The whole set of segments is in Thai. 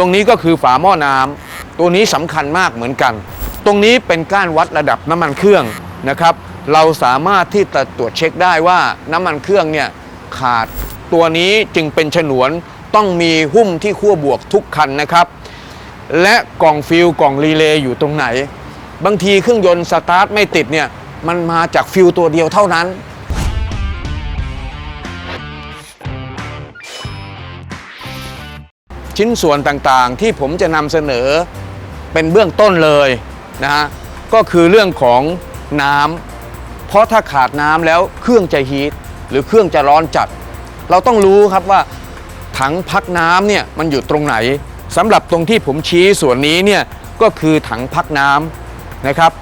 ตรงนี้ก็คือฝาหม้อน้ำตัวนี้สำคัญมากเหมือนกัน ตรงนี้เป็นก้านวัดระดับน้ำมันเครื่องนะครับ เราสามารถที่จะตรวจเช็คได้ว่าน้ำมันเครื่องเนี่ยขาด ตัวนี้จึงเป็นฉนวนต้องมีหุ้มที่ขั้วบวกทุกคันนะครับ และกล่องฟิลกล่องรีเลย์อยู่ตรงไหน บางทีเครื่องยนต์สตาร์ทไม่ติดเนี่ยมันมาจากฟิลตัวเดียวเท่านั้น ชิ้นส่วนต่างๆ ที่ผมจะนำเสนอเป็นเบื้องต้นเลยนะฮะก็คือเรื่องของน้ำเพราะถ้าขาดน้ำแล้วเครื่องจะฮีทหรือเครื่องจะร้อนจัด เราต้องรู้ครับว่าถังพักน้ำเนี่ยมันอยู่ตรงไหนสำหรับตรงที่ผมชี้ส่วนนี้เนี่ยก็คือถังพักน้ำนะครับ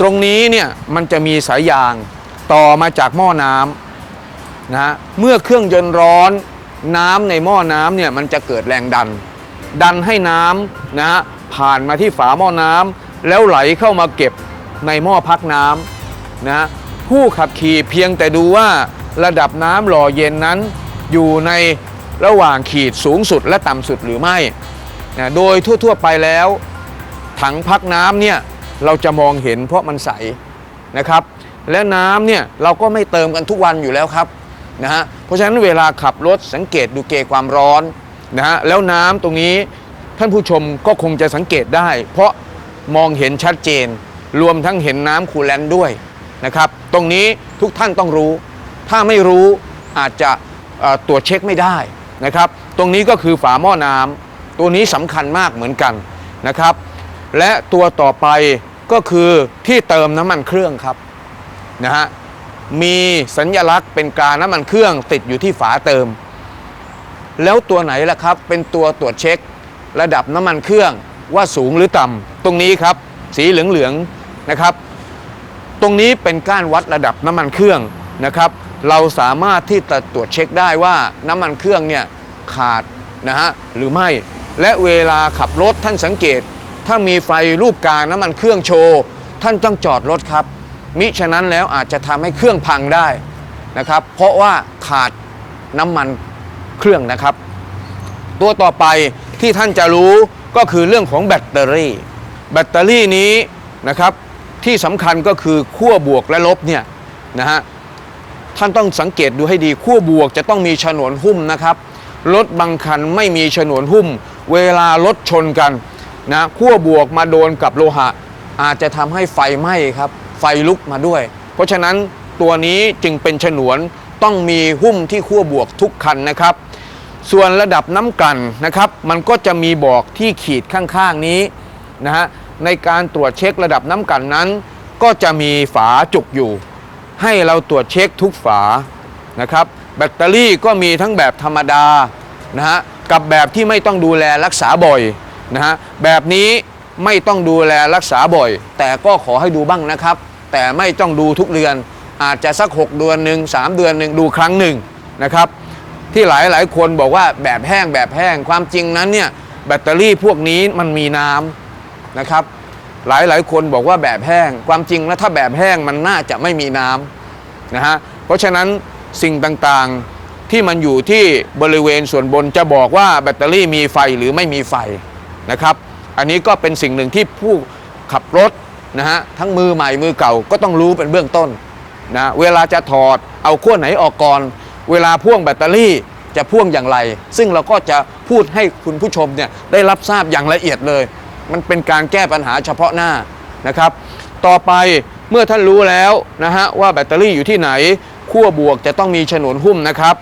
ตรงนี้เนี่ยมันจะมีสายยางต่อมาจากหม้อน้ำนะฮะเมื่อเครื่องยนต์ร้อน น้ำในหม้อน้ำเนี่ยมันจะเกิดแรงดัน ดันให้น้ำนะฮะผ่านมาที่ฝาหม้อน้ำแล้วไหลเข้ามาเก็บในหม้อพักน้ำนะผู้ขับขี่เพียงแต่ดูว่าระดับน้ำหล่อเย็นนั้นอยู่ในระหว่างขีดสูงสุดและต่ำสุดหรือไม่นะโดยทั่วๆไปแล้ว ถังพักน้ำเนี่ยเราจะมองเห็นเพราะมันใสนะครับ และน้ำเนี่ยเราก็ไม่เติมกันทุกวันอยู่แล้วครับ นะฮะเพราะฉะนั้นเวลาขับรถสังเกตดูเกจความร้อนนะฮะแล้วน้ำตรงนี้ท่านผู้ชมก็คงจะสังเกตได้ เพราะมองเห็นชัดเจน รวมทั้งเห็นน้ำคูลแลนต์ด้วยนะครับตรงนี้ทุกท่านต้องรู้ ถ้าไม่รู้อาจจะตรวจเช็คไม่ได้นะครับตรงนี้ก็คือฝาหม้อน้ำตัวนี้สำคัญมากเหมือนกันนะครับ และตัวต่อไปก็คือที่เติมน้ำมันเครื่องครับนะฮะ มีสัญลักษณ์เป็นกาน้ำมันเครื่องติดอยู่ที่ฝาเติม แล้วตัวไหนล่ะครับ เป็นตัวตรวจเช็ค ระดับน้ำมันเครื่องว่าสูงหรือต่ำตรงนี้ครับ สีเหลืองๆนะครับ ตรงนี้เป็นก้านวัดระดับน้ำมันเครื่องนะครับ เราสามารถที่จะตรวจเช็คได้ว่าน้ำมันเครื่องเนี่ยขาดนะฮะหรือไม่และเวลาขับรถท่านสังเกต ถ้ามีไฟรูปกลางน้ำมันเครื่องโชว์ ท่านต้องจอดรถครับ มิฉะนั้นแล้วอาจจะทำให้เครื่องพังได้นะครับ เพราะว่าขาดน้ำมันเครื่องนะครับ ตัวต่อไปที่ท่านจะรู้ก็คือเรื่องของแบตเตอรี่ แบตเตอรี่นี้นะครับที่สำคัญก็คือขั้วบวกและลบเนี่ยนะฮะท่านต้องสังเกตดูให้ดีขั้วบวกจะต้องมีฉนวนหุ้มนะครับรถบางคันไม่มีฉนวนหุ้ม เวลารถชนกันนะขั้วบวกมาโดนกับโลหะ อาจจะทำให้ไฟไหม้ครับ ไฟลุกมาด้วย เพราะฉะนั้นตัวนี้จึงเป็นฉนวนต้องมีหุ้มที่ขั้วบวกทุกคันนะครับ ส่วนระดับน้ำกลั่นนะครับ มันก็จะมีบอกที่ขีดข้างๆนี้นะฮะในการตรวจเช็คระดับน้ำกลั่นนั้น ก็จะมีฝาจุกอยู่ ให้เราตรวจเช็คทุกฝานะครับ แบตเตอรี่ก็มีทั้งแบบธรรมดานะฮะกับแบบที่ไม่ต้องดูแลรักษาบ่อยนะฮะแบบนี้ ไม่ต้องดูแลรักษาบ่อย แต่ก็ขอให้ดูบ้างนะครับ แต่ไม่ต้องดูทุกเดือน อาจจะสัก 6 เดือนหนึ่ง3 เดือนหนึ่งดูครั้งหนึ่งนะครับ ที่หลายหลายคนบอกว่าแบบแห้งแบบแห้งความจริงนั้นเนี่ยแบตเตอรี่พวกนี้มันมีน้ำนะครับ หลายหลายคนบอกว่าแบบแห้ง ความจริงแล้วถ้าแบบแห้งมันน่าจะไม่มีน้ำนะฮะเพราะฉะนั้นสิ่งต่างๆที่มันอยู่ที่บริเวณส่วนบนจะบอกว่าแบตเตอรี่มีไฟหรือไม่มีไฟนะครับ อันนี้ก็เป็นสิ่งหนึ่งที่ผู้ขับรถนะฮะทั้งมือใหม่มือเก่าก็ต้องรู้เป็นเบื้องต้นนะเวลาจะถอดเอาขั้วไหนออกก่อน เวลาพ่วงแบตเตอรี่จะพ่วงอย่างไร ซึ่งเราก็จะพูดให้คุณผู้ชมเนี่ยได้รับทราบอย่างละเอียดเลย มันเป็นการแก้ปัญหาเฉพาะหน้านะครับ ต่อไปเมื่อท่านรู้แล้วนะฮะว่าแบตเตอรี่อยู่ที่ไหนขั้วบวกจะต้องมีฉนวนหุ้มนะครับ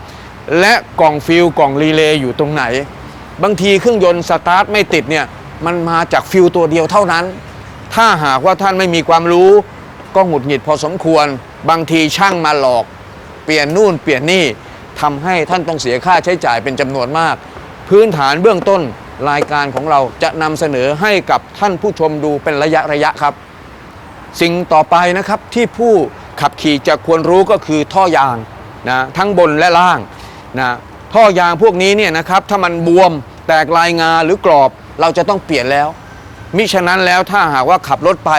และกล่องฟิลกล่องรีเลย์อยู่ตรงไหน บางทีเครื่องยนต์สตาร์ทไม่ติดเนี่ย มันมาจากฟิลตัวเดียวเท่านั้น ถ้าหากว่าท่านไม่มีความรู้ ก็หงุดหงิดพอสมควร บางทีช่างมาหลอก เปลี่ยนนู่นเปลี่ยนนี่ทำให้ท่านต้องเสียค่าใช้จ่ายเป็นจำนวนมาก พื้นฐานเบื้องต้นรายการของเราจะนำเสนอให้กับท่านผู้ชมดูเป็นระยะระยะครับ สิ่งต่อไปนะครับที่ผู้ขับขี่จะควรรู้ก็คือท่อยางนะทั้งบนและล่างนะท่อยางพวกนี้เนี่ยนะครับถ้ามันบวม แตกลายงาหรือกรอบเราจะต้องเปลี่ยนแล้ว มิฉะนั้นแล้วถ้าหากว่าขับรถไป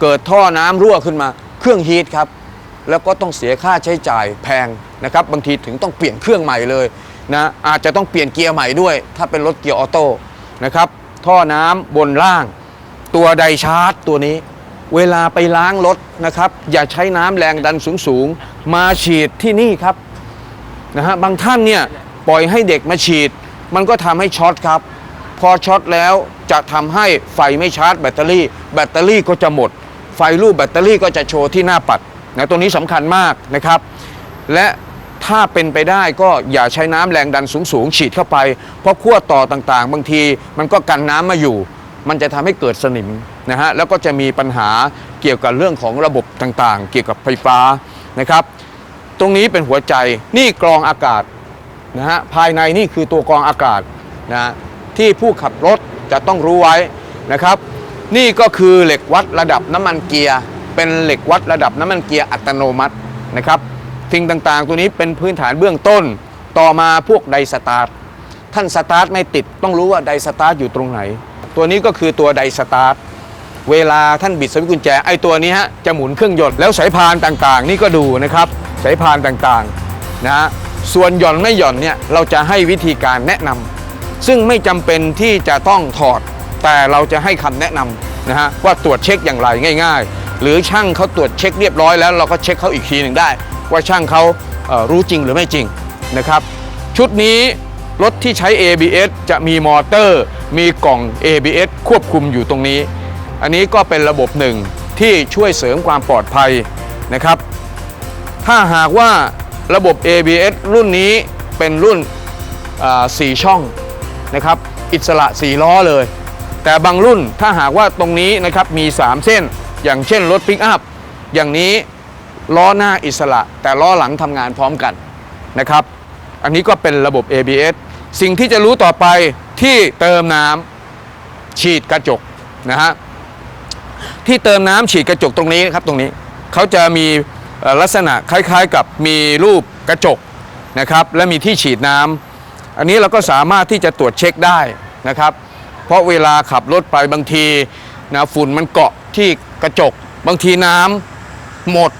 เกิดท่อน้ำรั่วขึ้นมา เครื่องฮีทครับ แล้วก็ต้องเสียค่าใช้จ่ายแพงนะครับ บางทีถึงต้องเปลี่ยนเครื่องใหม่เลยนะอาจจะต้องเปลี่ยนเกียร์ใหม่ด้วย ถ้าเป็นรถเกียร์ออโต้นะครับท่อน้ำบนล่าง ตัวไดชาร์จตัวนี้ เวลาไปล้างรถนะครับ อย่าใช้น้ำแรงดันสูงๆ มาฉีดที่นี่ครับนะฮะบางท่านเนี่ยปล่อยให้เด็กมาฉีด มันก็ทำให้ช็อตครับ พอช็อตแล้วจะทำให้ไฟไม่ชาร์จแบตเตอรี่ แบตเตอรี่ก็จะหมด ไฟรูปแบตเตอรี่ก็จะโชว์ที่หน้าปัดนะตัวนี้สำคัญมากนะครับ และถ้าเป็นไปได้ก็อย่าใช้น้ำแรงดันสูงๆ ฉีดเข้าไป เพราะขั้วต่อต่างๆ บางทีมันก็กันน้ำมาอยู่ มันจะทำให้เกิดสนิมนะฮะแล้วก็จะมีปัญหาเกี่ยวกับเรื่องของระบบต่างๆ เกี่ยวกับไฟฟ้านะครับ ตรงนี้เป็นหัวใจนี่กรองอากาศ นะฮะภายในนี่คือตัวกรองอากาศนะที่ผู้ขับรถจะต้องรู้ไว้นะครับ นี่ก็คือเหล็กวัดระดับน้ำมันเกียร์เป็นเหล็กวัดระดับน้ำมันเกียร์อัตโนมัตินะครับสิ่งต่างๆ ตัวนี้เป็นพื้นฐานเบื้องต้น ต่อมาพวกไดสตาร์ทท่านสตาร์ทไม่ติดต้องรู้ว่าไดสตาร์ทอยู่ตรงไหน ตัวนี้ก็คือตัวไดสตาร์ทเวลาท่านบิดสวิตช์กุญแจไอ้ตัวนี้ฮะจะหมุนเครื่องยนต์แล้วสายพานต่างๆ นี่ก็ดูนะครับสายพานต่างๆนะฮะ ส่วนหย่อนไม่หย่อนเนี่ยเราจะให้วิธีการแนะนำซึ่งไม่จำเป็นที่จะต้องถอด แต่เราจะให้คำแนะนำนะฮะว่าตรวจเช็คอย่างไรง่าย ๆ หรือช่างเขาตรวจเช็คเรียบร้อยแล้วเราก็เช็คเขาอีกทีหนึ่งได้ ว่าช่างเขารู้จริงหรือไม่จริงนะครับ ชุดนี้รถที่ใช้ ABS จะมีมอเตอร์ มีกล่อง ABS ควบคุมอยู่ตรงนี้ อันนี้ก็เป็นระบบหนึ่งที่ช่วยเสริมความปลอดภัยนะครับ ถ้าหากว่า ระบบ ABS รุ่นนี้เป็นรุ่นสี่ช่องนะครับอิสระ4ล้อเลย แต่บางรุ่นถ้าหากว่าตรงนี้นะครับมี 3 เส้น อย่างเช่นรถปิกอัพอย่างนี้ล้อหน้าอิสระ แต่ล้อหลังทำงานพร้อมกันนะครับ อันนี้ก็เป็นระบบ ABS สิ่งที่จะรู้ต่อไปที่เติมน้ำฉีดกระจกนะฮะที่เติมน้ำฉีดกระจกตรงนี้นครับตรงนี้เขาจะมี ลักษณะคล้ายๆกับมีรูปกระจกนะครับและมีที่ฉีดน้ำอันนี้เราก็สามารถที่จะตรวจเช็คได้นะครับ เพราะเวลาขับรถไปบางทีนะฝุ่นมันเกาะที่กระจก บางทีน้ำหมด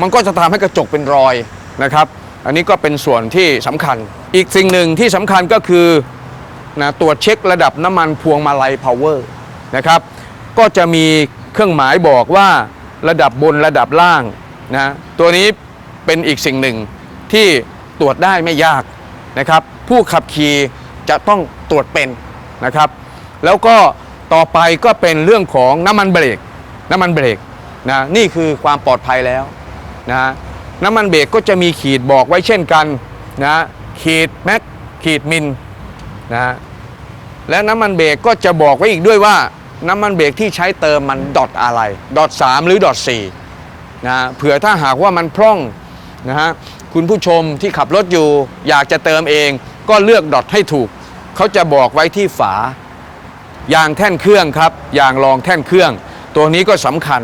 มันก็จะทำให้กระจกเป็นรอยนะครับ อันนี้ก็เป็นส่วนที่สำคัญ อีกสิ่งหนึ่งที่สำคัญก็คือนะตรวจเช็คระดับน้ำมันพวงมาลัยพาวเวอร์นะครับ ก็จะมีเครื่องหมายบอกว่าระดับบนระดับล่าง นะตัวนี้เป็นอีกสิ่งหนึ่งที่ตรวจได้ไม่ยากนะครับ ผู้ขับขี่จะต้องตรวจเป็นนะครับ แล้วก็ต่อไปก็เป็นเรื่องของน้ำมันเบรกน้ำมันเบรกนะนี่คือความปลอดภัยแล้วนะน้ำมันเบรกก็จะมีขีดบอกไว้เช่นกันนะขีดแม็กขีดมิลนะและน้ำมันเบรกก็จะบอกไว้อีกด้วยว่าน้ำมันเบรกที่ใช้เติมมันดอทอะไรดอทสามหรือดอทสี่ นะเผื่อถ้าหากว่ามันพร่องนะฮะคุณผู้ชมที่ขับรถอยู่ อยากจะเติมเอง ก็เลือกดอทให้ถูก เขาจะบอกไว้ที่ฝายางแท่นเครื่องครับยางรองแท่นเครื่อง ตัวนี้ก็สำคัญ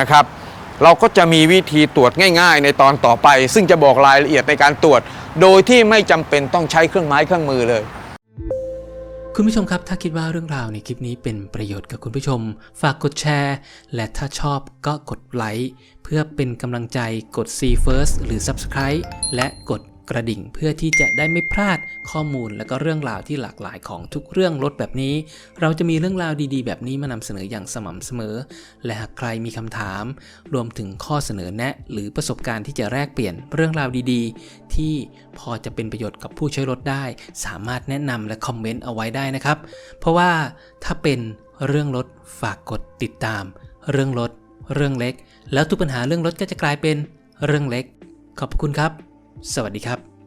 นะครับ เราก็จะมีวิธีตรวจง่าย ๆ ในตอนต่อไป ซึ่งจะบอกรายละเอียดในการตรวจ โดยที่ไม่จำเป็นต้องใช้เครื่องไม้เครื่องมือเลย คุณผู้ชมครับ ถ้าคิดว่าเรื่องราวในคลิปนี้เป็นประโยชน์กับคุณผู้ชม ฝากกดแชร์ และถ้าชอบก็กดไลค์เพื่อเป็นกำลังใจกด See First หรือ Subscribe และกด กระดิ่งเพื่อที่จะได้ไม่พลาดข้อมูลและก็เรื่องราวที่หลากหลายของทุกเรื่องรถแบบนี้ เราจะมีเรื่องราวดีๆ แบบนี้มานำเสนออย่างสม่ำเสมอ และหากใครมีคำถาม รวมถึงข้อเสนอแนะ หรือประสบการณ์ที่จะแลกเปลี่ยนเรื่องราวดีๆ ที่พอจะเป็นประโยชน์กับผู้ใช้รถได้ สามารถแนะนำและคอมเมนต์เอาไว้ได้นะครับ เพราะว่าถ้าเป็นเรื่องรถฝากกดติดตาม เรื่องรถ เรื่องเล็ก แล้วทุกปัญหาเรื่องรถก็จะกลายเป็นเรื่องเล็ก ขอบคุณครับ สวัสดีครับ